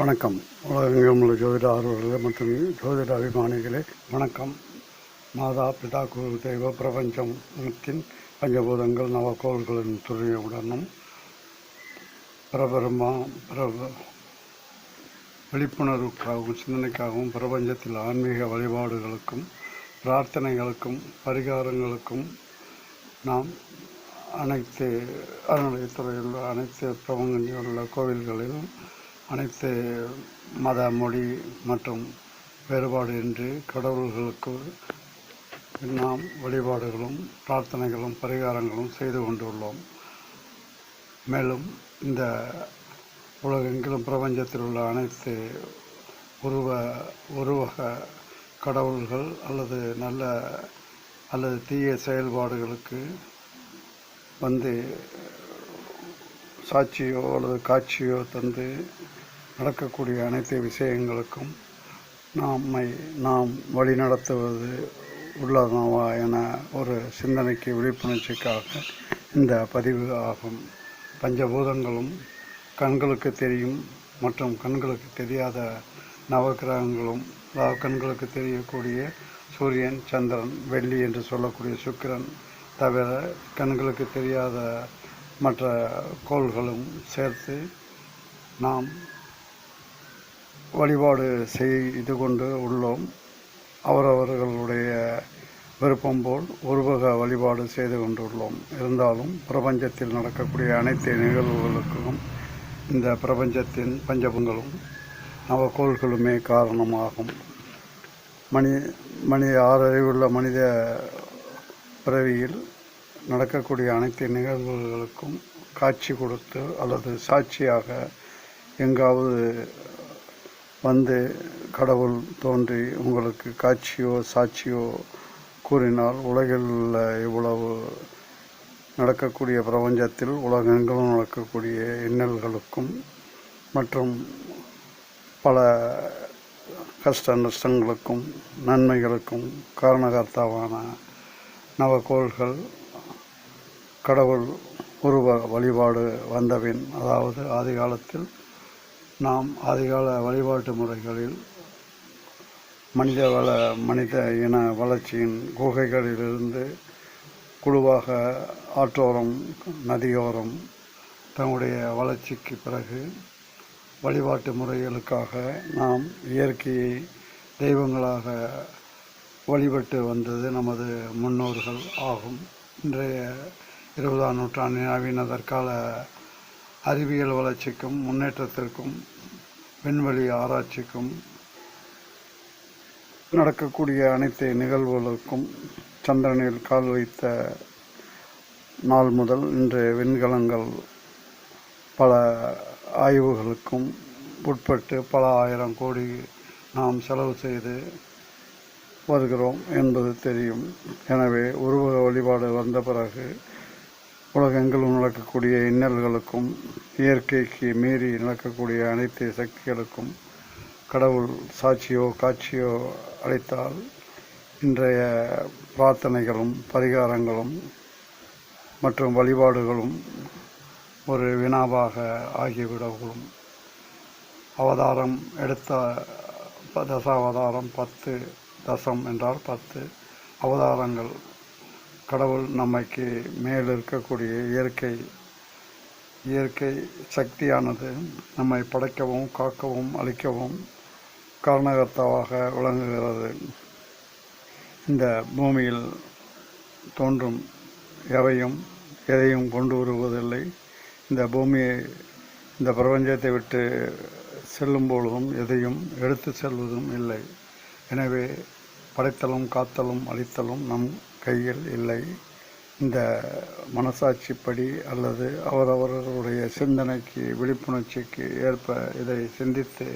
வணக்கம். உலகெங்கும் உள்ள ஜோதிட ஆர்வலர்களே மற்றும் ஜோதிட அபிமானிகளே வணக்கம். மாதா பிதா குரு தெய்வ பிரபஞ்சம் பஞ்சபூதங்கள் பஞ்சபூதங்கள் நவக்கோள்களின் துறையுடனும் பிரபரமா பிரப விழிப்புணர்வுக்காகவும் சிந்தனைக்காகவும் பிரபஞ்சத்தில் ஆன்மீக வழிபாடுகளுக்கும் பிரார்த்தனைகளுக்கும் பரிகாரங்களுக்கும் நாம் அனைத்து அறநிலையத்துறையில் உள்ள அனைத்து பிரபஞ்சங்களில் உள்ள கோவில்களிலும் அனைத்து மத மொழி மற்றும் வேறுபாடு இன்றி கடவுள்களுக்கு நாம் வழிபாடுகளும் பிரார்த்தனைகளும் பரிகாரங்களும் செய்து கொண்டுள்ளோம். மேலும் இந்த உலகெங்கிலும் பிரபஞ்சத்தில் உள்ள அனைத்து உருவ உருவக கடவுள்கள் அல்லது நல்ல அல்லது தீய செயல்பாடுகளுக்கு வந்து சாட்சியோ அல்லது காட்சியோ தந்து நடக்கக்கூடிய அனைத்து விஷயங்களுக்கும் நம்மை நாம் வழிநடத்துவது உள்ளதாவா என ஒரு சிந்தனைக்கு விழிப்புணர்ச்சிக்காக இந்த பதிவு ஆகும். பஞ்சபூதங்களும் கண்களுக்கு தெரியும் மற்றும் கண்களுக்கு தெரியாத நவக்கிரகங்களும் அதாவது கண்களுக்கு தெரியக்கூடிய சூரியன் சந்திரன் வெள்ளி என்று சொல்லக்கூடிய சுக்கிரன் தவிர கண்களுக்கு தெரியாத மற்ற கோள்களும் சேர்த்து நாம் வழிபாடு செய்து கொண்டு உள்ளோம். அவரவர்களுடைய விருப்பம் போல் உருவக வழிபாடு செய்து கொண்டுள்ளோம் இருந்தாலும் பிரபஞ்சத்தில் நடக்கக்கூடிய அனைத்து நிகழ்வுகளுக்கும் இந்த பிரபஞ்சத்தின் பஞ்சபங்களும் நவக்கோள்களுமே காரணமாகும். மனி மனித ஆறறிவுள்ள மனித பிறவியில் நடக்கக்கூடிய அனைத்து நிகழ்வுகளுக்கும் காட்சி கொடுத்து அல்லது சாட்சியாக எங்காவது வந்து கடவுள் தோன்றி உங்களுக்கு காட்சியோ சாட்சியோ கூறினால் உலகில் உள்ள இவ்வளவு நடக்கக்கூடிய பிரபஞ்சத்தில் உலகெங்கிலும் நடக்கக்கூடிய இன்னல்களுக்கும் மற்றும் பல கஷ்ட நஷ்டங்களுக்கும் நன்மைகளுக்கும் காரணகர்த்தாவான நவகோள்கள் கடவுள் உருவ வழிபாடு வந்தபின் அதாவது ஆதி காலத்தில் நாம் ஆதிகால வழிபாட்டு முறைகளில் மனித வள மனித இன வளர்ச்சியின் குகைகளிலிருந்து குழுவாக ஆற்றோரம் நதியோரம் தங்களுடைய வளர்ச்சிக்கு பிறகு வழிபாட்டு முறைகளுக்காக நாம் இயற்கையை தெய்வங்களாக வழிபட்டு வந்தது நமது முன்னோர்கள் ஆகும். இன்றைய இருபதாம் நூற்றாண்டின் நவீன தற்கால அறிவியல் வளர்ச்சிக்கும் முன்னேற்றத்திற்கும் விண்வெளி ஆராய்ச்சிக்கும் நடக்கக்கூடிய அனைத்து நிகழ்வுகளுக்கும் சந்திரனில் கால் வைத்த நாள் முதல் இன்று விண்கலங்கள் பல ஆய்வுகளுக்கும் உட்பட்டு பல ஆயிரம் கோடி நாம் செலவு செய்து வருகிறோம் என்பது தெரியும். எனவே உருவக வழிபாடு வந்த பிறகு உலகெங்கிலும் நடக்கக்கூடிய இன்னல்களுக்கும் இயற்கைக்கு மீறி நடக்கக்கூடிய அனைத்து சக்திகளுக்கும் கடவுள் சாட்சியோ காட்சியோ அளித்தால் இன்றைய பிரார்த்தனைகளும் பரிகாரங்களும் மற்றும் வழிபாடுகளும் ஒரு வினாவாக ஆகிவிடக்கூடும் அவதாரம் எடுத்த தசாவதாரம் பத்து தசம் என்றால் பத்து அவதாரங்கள். கடவுள் நம்மைக்கு மேல் இருக்கக்கூடிய இயற்கை இயற்கை சக்தியானது நம்மை படைக்கவும் காக்கவும் அழிக்கவும் காரணகர்த்தாவாக விளங்குகிறது. இந்த பூமியில் தோன்றும் எவையும் எதையும் கொண்டு வருவதில்லை. இந்த பூமியை இந்த பிரபஞ்சத்தை விட்டு செல்லும் பொழுதும் எதையும் எடுத்து செல்வதும் இல்லை. எனவே படைத்தலும் காத்தலும் அழித்தலும் நம் கையில் இல்லை. இந்த மனசாட்சிப்படி அல்லது அவரவர்களுடைய சிந்தனைக்கு விழிப்புணர்ச்சிக்கு ஏற்ப இதை சிந்தித்து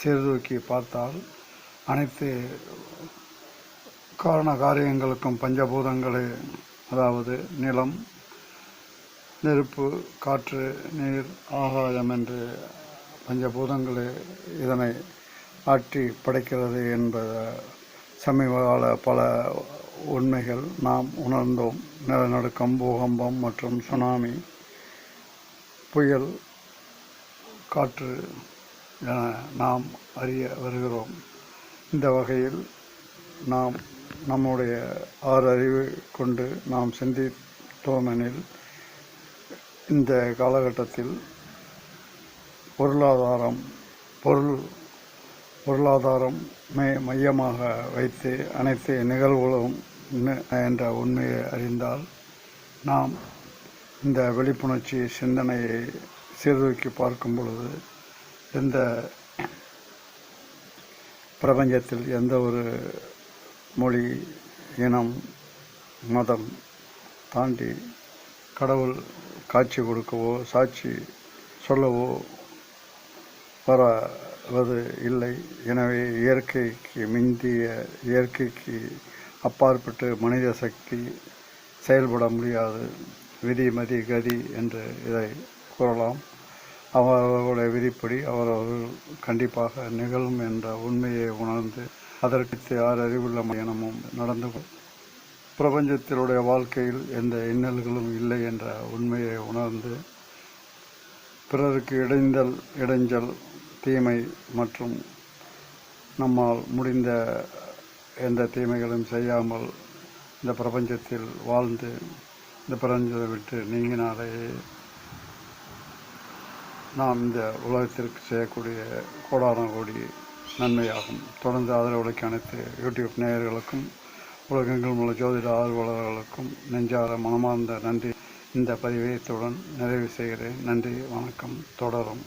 சீர்தூக்கி பார்த்தால் அனைத்து காரண காரியங்களுக்கும் பஞ்சபூதங்களே அதாவது நிலம் நெருப்பு காற்று நீர் ஆகாயம் என்று பஞ்சபூதங்களே இதனை ஆற்றி படைக்கிறது என்பத சமீபகால பல உண்மைகள் நாம் உணர்ந்தோம். நிலநடுக்கம் பூகம்பம் மற்றும் சுனாமி புயல் காற்று என நாம் அறிய வருகிறோம். இந்த வகையில் நாம் நம்முடைய ஆறு அறிவு கொண்டு நாம் சிந்தித்தோமெனில் இந்த காலகட்டத்தில் பொருளாதாரம் பொருள் பொருளாதாரம் மையமாக வைத்து அனைத்து நிகழ்வுகளும் என்ற உண்மையை அறிந்தால் நாம் இந்த விழிப்புணர்ச்சி சிந்தனையை சீர்தூக்கி பார்க்கும் பொழுது இந்த பிரபஞ்சத்தில் எந்த ஒரு மொழி இனம் மதம் தாண்டி கடவுள் காட்சி கொடுக்கவோ சாட்சி சொல்லவோ வருவது இல்லை. எனவே இயற்கைக்கு மிந்திய இயற்கைக்கு அப்பாற்பட்டு மனித சக்தி செயல்பட முடியாது. விதி மதி கதி என்று இதை கூறலாம். அவரவர்களுடைய விதிப்படி அவரவர்கள் கண்டிப்பாக நிகழும் என்ற உண்மையை உணர்ந்து அதற்கு யார் அறிவுள்ள இனமும் நடந்து பிரபஞ்சத்தினுடைய வாழ்க்கையில் எந்த இன்னல்களும் இல்லை என்ற உண்மையை உணர்ந்து பிறருக்கு இடைந்தல் இடைஞ்சல் தீமை மற்றும் நம்மால் முடிந்த எந்த தீமைகளும் செய்யாமல் இந்த பிரபஞ்சத்தில் வாழ்ந்து இந்த பிரபஞ்சத்தை விட்டு நீங்கினாலேயே நாம் இந்த உலகத்திற்கு செய்யக்கூடிய கோடான கோடி நன்மையாகும். தொடர்ந்து ஆதரவுகளுக்கு அனைத்து யூடியூப் நேயர்களுக்கும் உலகெங்கிலும் உள்ள ஜோதிட ஆர்வலர்களுக்கும் நெஞ்சார மனமார்ந்த நன்றி. இந்த பதிவேயத்துடன் நிறைவு செய்கிறேன். நன்றி வணக்கம். தொடரும்.